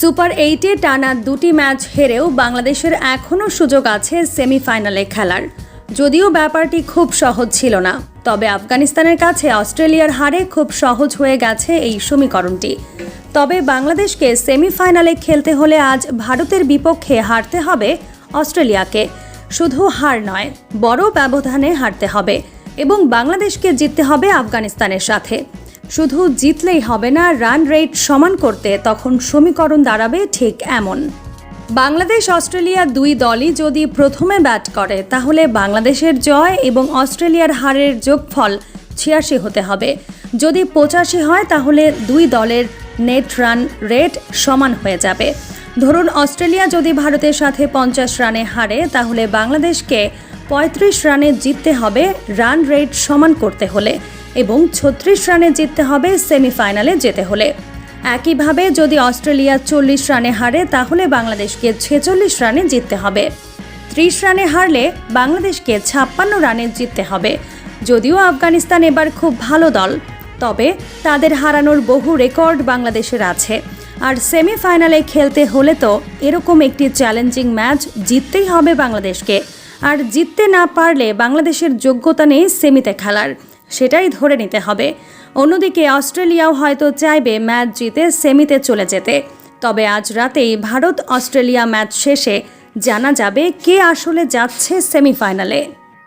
Super এইটে টানা দুটি ম্যাচ হেরেও বাংলাদেশের এখনও সুযোগ আছে সেমিফাইনালে খেলার। যদিও ব্যাপারটি খুব সহজ ছিল না, তবে আফগানিস্তানের কাছে অস্ট্রেলিয়ার হারে খুব সহজ হয়ে গেছে এই সমীকরণটি। তবে বাংলাদেশকে সেমিফাইনালে খেলতে হলে আজ ভারতের বিপক্ষে হারতে হবে অস্ট্রেলিয়াকে। শুধু হার নয়, বড় ব্যবধানে হারতে হবে এবং বাংলাদেশকে জিততে হবে আফগানিস্তানের সাথে। শুধু জিতলেই হবে না রান রেট সমান করতে তখন সমীকরণ দাঁড়াবে ঠিক এমন। বাংলাদেশ অস্ট্রেলিয়া দুই দলই যদি প্রথমে ব্যাট করে, তাহলে বাংলাদেশের জয় এবং অস্ট্রেলিয়ার হারের যোগফল ছিয়াশি হতে হবে। যদি পঁচাশি হয়, তাহলে দুই দলের নেট রান রেট সমান হয়ে যাবে। ধরুন অস্ট্রেলিয়া যদি ভারতের সাথে পঞ্চাশ রানে হারে, তাহলে বাংলাদেশকে পঁয়ত্রিশ রানে জিততে হবে রান রেট সমান করতে হলে। এবং ছত্রিশ রানে জিততে হবে সেমিফাইনালে যেতে হলে। একইভাবে যদি অস্ট্রেলিয়া চল্লিশ রানে হারে, তাহলে বাংলাদেশকে ছেচল্লিশ রানে জিততে হবে। ত্রিশ রানে হারলে বাংলাদেশকে ছাপ্পান্ন রানে জিততে হবে। যদিও আফগানিস্তান এবার খুব ভালো দল, তবে তাদের হারানোর বহু রেকর্ড বাংলাদেশের আছে। আর সেমিফাইনালে খেলতে হলে তো এরকম একটি চ্যালেঞ্জিং ম্যাচ জিততেই হবে বাংলাদেশকে। আর জিততে না পারলে বাংলাদেশের যোগ্যতা নেই সেমিতে খেলার। সেটাই ধরে নিতে হবে। অন্যদিকে অস্ট্রেলিয়াও হয়তো চাইবে ম্যাচ জিতে সেমিতে চলে যেতে। তবে আজ রাতেই ভারত অস্ট্রেলিয়া ম্যাচ শেষে জানা যাবে কে আসলে যাচ্ছে সেমিফাইনালে।